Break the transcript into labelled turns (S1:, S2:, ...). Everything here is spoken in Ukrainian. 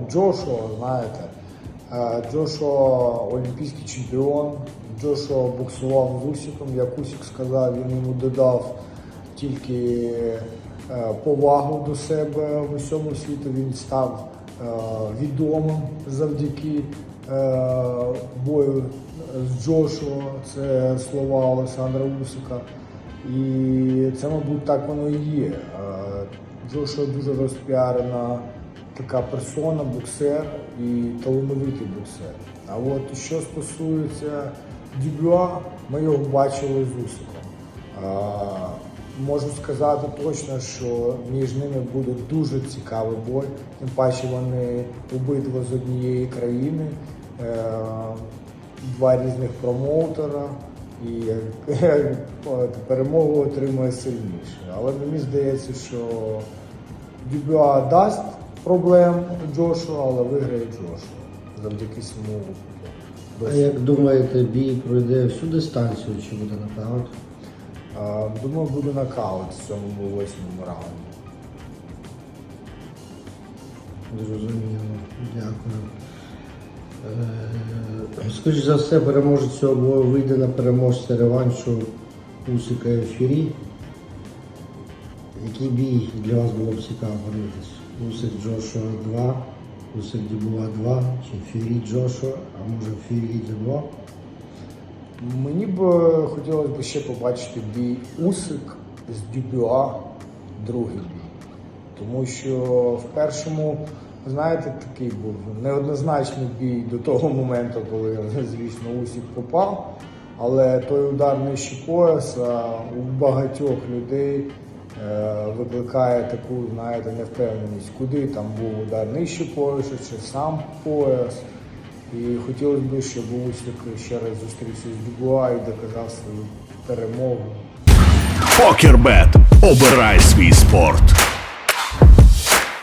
S1: Джошуа, знаєте, е, Джошуа олімпійський чемпіон, Джошуа боксував з Усіком, як Усік сказав, він йому додав тільки е, повагу до себе в усьому світу. Він став е, відомим завдяки бою з Джошуа. Це слова Олександра Усика. І це, мабуть, так воно і є. Джошуа дуже розпіарена така персона, боксер і талановитий боксер. А от що стосується Дюбюа, ми його бачили з Усиком. Можу сказати точно, що між ними буде дуже цікавий бой. Тим паче вони обидва з однієї країни, е, два різних промоутера, і е, перемогу отримує сильніше. Але мені здається, що Дюбюа дасть проблем Джошуа, але виграє Джошуа завдяки своєму
S2: А
S1: досвіду.
S2: як думаєте, бій пройде всю дистанцію чи буде нокаут?
S1: А, Думаю, буде нокаут в цьому восьмому раунді.
S2: Зрозуміло, дякую. Е, Скоріш за все, переможець цього бою вийде на переможця реваншу Усика і Фюрі. Який бій для вас було б цікаво подивитись? Усик Джошуа 2, Усик Дюбуа 2, чи Фюрі Джошуа, а може Фюрі Дюбуа?
S1: Мені б хотілося б ще побачити бій Усик з Дюбюа, другий бій. Тому що в першому, знаєте, такий був неоднозначний бій до того моменту, коли, звісно, Усик попав. Але той удар нижче пояса у багатьох людей е, викликає таку, знаєте, невпевненість, куди там був удар нижче поясу чи сам пояс. І хотілося б, щоб Усік ще раз зустрівся з Дюбуа і доказав свою перемогу.
S3: Покербет. Обирай свій спорт.